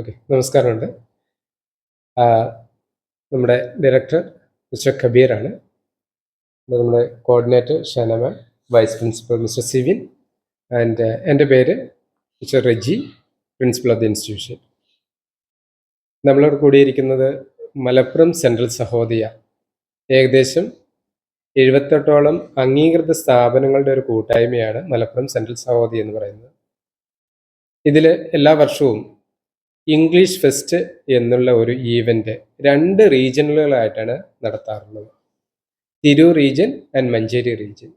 Okay നമസ്കാരമുണ്ട്. നമ്മുടെ director mister കബീറാണ്. നമ്മുടെ coordinator Shanama vice principal mister Sivin and എന്റെ പേര് mister Reji principal of the institution നമ്മളോട് കൂടിയിരിക്കുന്നത് മലപ്പുറം സെൻട്രൽ സഹോദയ. ഏകദേശം എഴുപത്തെട്ടോളം അംഗീകൃത സ്ഥാപനങ്ങളുടെ ഒരു കൂട്ടായ്മയാണ് മലപ്പുറം സെൻട്രൽ സഹോദയ എന്ന് പറയുന്നത്. ഇതിൽ എല്ലാ വർഷവും ഇംഗ്ലീഷ് ഫെസ്റ്റ് എന്നുള്ള ഒരു ഈവന്റ് രണ്ട് റീജിയനുകളായിട്ടാണ് നടത്താറുള്ളത്. Tirur region and Manjeri region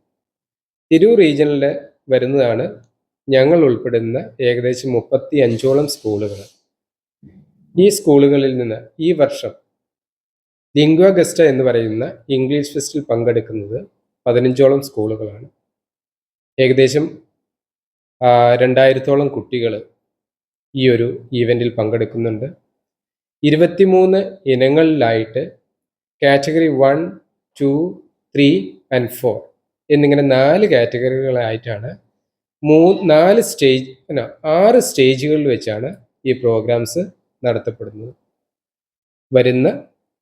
Tirur റീജിയനിൽ വരുന്നതാണ് ഞങ്ങൾ ഉൾപ്പെടുന്ന ഏകദേശം മുപ്പത്തി അഞ്ചോളം സ്കൂളുകൾ. ഈ സ്കൂളുകളിൽ നിന്ന് ഈ വർഷം ലിംഗ്വ ഗസ്റ്റ എന്ന് പറയുന്ന ഇംഗ്ലീഷ് ഫെസ്റ്റിൽ പങ്കെടുക്കുന്നത് പതിനഞ്ചോളം സ്കൂളുകളാണ്. ഏകദേശം രണ്ടായിരത്തോളം കുട്ടികൾ ഈ ഒരു ഈവന്റിൽ പങ്കെടുക്കുന്നുണ്ട്. ഇരുപത്തിമൂന്ന് ഇനങ്ങളിലായിട്ട് category one two three and four എന്നിങ്ങനെ നാല് കാറ്റഗറികളായിട്ടാണ് മൂ നാല് സ്റ്റേജ് അല്ല ആറ് സ്റ്റേജുകളിൽ വെച്ചാണ് ഈ പ്രോഗ്രാംസ് നടത്തപ്പെടുന്നത്. വരുന്ന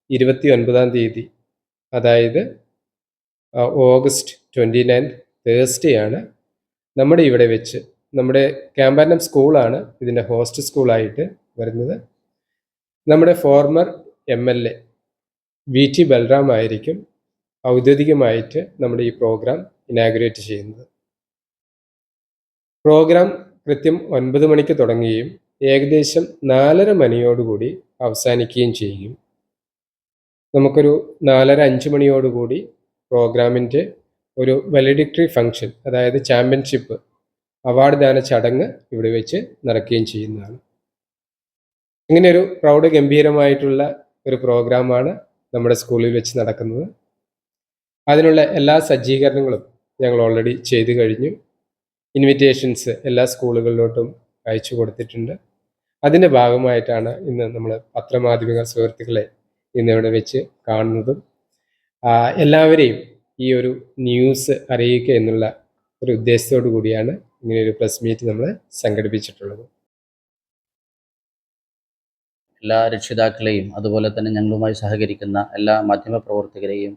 ഇരുപത്തി ഒൻപതാം തീയതി അതായത് ഓഗസ്റ്റ് ട്വന്റി നയൻ തേഴ്സ്ഡേ ആണ്. നമ്മുടെ ഇവിടെ വെച്ച് നമ്മുടെ ക്യാമ്പാനം സ്കൂളാണ് ഇതിന്റെ ഹോസ്റ്റ് സ്കൂളായിട്ട് വരുന്നത്. നമ്മുടെ former M L A V T Balram ആയിരിക്കും ഔദ്യോഗികമായിട്ട് നമ്മുടെ ഈ പ്രോഗ്രാം ഇനാഗുറേറ്റ് ചെയ്യുന്നത്. പ്രോഗ്രാം കൃത്യം ഒൻപത് മണിക്ക് തുടങ്ങുകയും ഏകദേശം നാലര മണിയോടുകൂടി അവസാനിക്കുകയും ചെയ്യും. നമുക്കൊരു നാലര അഞ്ച് മണിയോടുകൂടി പ്രോഗ്രാമിന്റെ ഒരു വെലിഡിക്ടറി ഫംഗ്ഷൻ അതായത് ചാമ്പ്യൻഷിപ്പ് അവാർഡ് ദാന ചടങ്ങ് ഇവിടെ വെച്ച് നടക്കുകയും ചെയ്യുന്നതാണ്. ഇങ്ങനെയൊരു പ്രൗഢ ഗംഭീരമായിട്ടുള്ള ഒരു പ്രോഗ്രാമാണ് നമ്മുടെ സ്കൂളിൽ വെച്ച് നടക്കുന്നത്. അതിനുള്ള എല്ലാ സജ്ജീകരണങ്ങളും ഞങ്ങൾ ഓൾറെഡി ചെയ്തു കഴിഞ്ഞു. ഇൻവിറ്റേഷൻസ് എല്ലാ സ്കൂളുകളിലോട്ടും അയച്ചു കൊടുത്തിട്ടുണ്ട്. അതിന്റെ ഭാഗമായിട്ടാണ് ഇന്ന് നമ്മൾ പത്രമാധ്യമ സുഹൃത്തുക്കളെ ഇന്ന് ഇവിടെ വെച്ച് കാണുന്നതും. എല്ലാവരെയും ഈ ഒരു ന്യൂസ് അറിയിക്കുക എന്നുള്ള ഒരു ഉദ്ദേശത്തോടു കൂടിയാണ് ഇങ്ങനെ ഒരു പ്രസ് മീറ്റ് നമ്മൾ സംഘടിപ്പിച്ചിട്ടുള്ളത്. എല്ലാ രക്ഷിതാക്കളെയും അതുപോലെ തന്നെ ഞങ്ങളുമായി സഹകരിക്കുന്ന എല്ലാ മാധ്യമ പ്രവർത്തകരെയും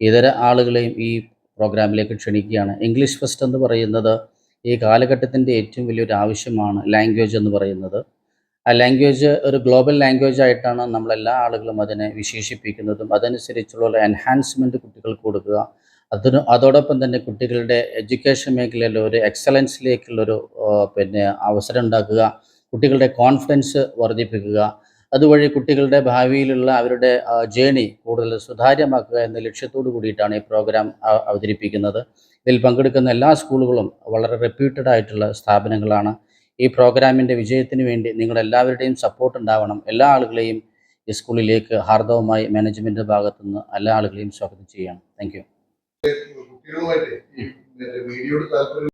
ഇതര ആളുകളെയും ഈ പ്രോഗ്രാമിലേക്ക് ക്ഷണിക്കുകയാണ്. ഇംഗ്ലീഷ് ഫസ്റ്റ് എന്ന് പറയുന്നത് ഈ കാലഘട്ടത്തിന്റെ ഏറ്റവും വലിയൊരു ആവശ്യമാണ് ലാംഗ്വേജ് എന്ന് പറയുന്നത്. ആ ലാംഗ്വേജ് ഒരു ഗ്ലോബൽ ലാംഗ്വേജ് ആയിട്ടാണ് നമ്മളെല്ലാ ആളുകളും അതിനെ വിശേഷിപ്പിക്കുന്നതും അതനുസരിച്ചുള്ള എൻഹാൻസ്മെന്റ് കുട്ടികൾക്ക് കൊടുക്കുക. അതിന് അതോടൊപ്പം തന്നെ കുട്ടികളുടെ എഡ്യൂക്കേഷൻ മേഖലയിൽ ഒരു എക്സലൻസിലേക്കുള്ളൊരു പിന്നെ അവസരം ഉണ്ടാക്കുക കുട്ടികളുടെ കോൺഫിഡൻസ് വർദ്ധിപ്പിക്കുക അതുവഴി കുട്ടികളുടെ ഭാവിയിലുള്ള അവരുടെ ജേണി കൂടുതൽ സുതാര്യമാക്കുക എന്ന ലക്ഷ്യത്തോടു കൂടിയിട്ടാണ് ഈ പ്രോഗ്രാം അവതരിപ്പിക്കുന്നത്. ഇതിൽ പങ്കെടുക്കുന്ന എല്ലാ സ്കൂളുകളും വളരെ റെപ്യൂട്ടഡ് ആയിട്ടുള്ള സ്ഥാപനങ്ങളാണ്. ഈ പ്രോഗ്രാമിന്റെ വിജയത്തിന് വേണ്ടി നിങ്ങളെല്ലാവരുടെയും സപ്പോർട്ട് ഉണ്ടാവണം. എല്ലാ ആളുകളെയും ഈ സ്കൂളിലേക്ക് ഹാർദവമായി മാനേജ്മെന്റ് ഭാഗത്തുനിന്ന് എല്ലാ ആളുകളെയും സ്വാഗതം ചെയ്യണം താങ്ക് കുട്ടികളുമായിട്ട് വീഡിയോയുടെ താല്പര്യം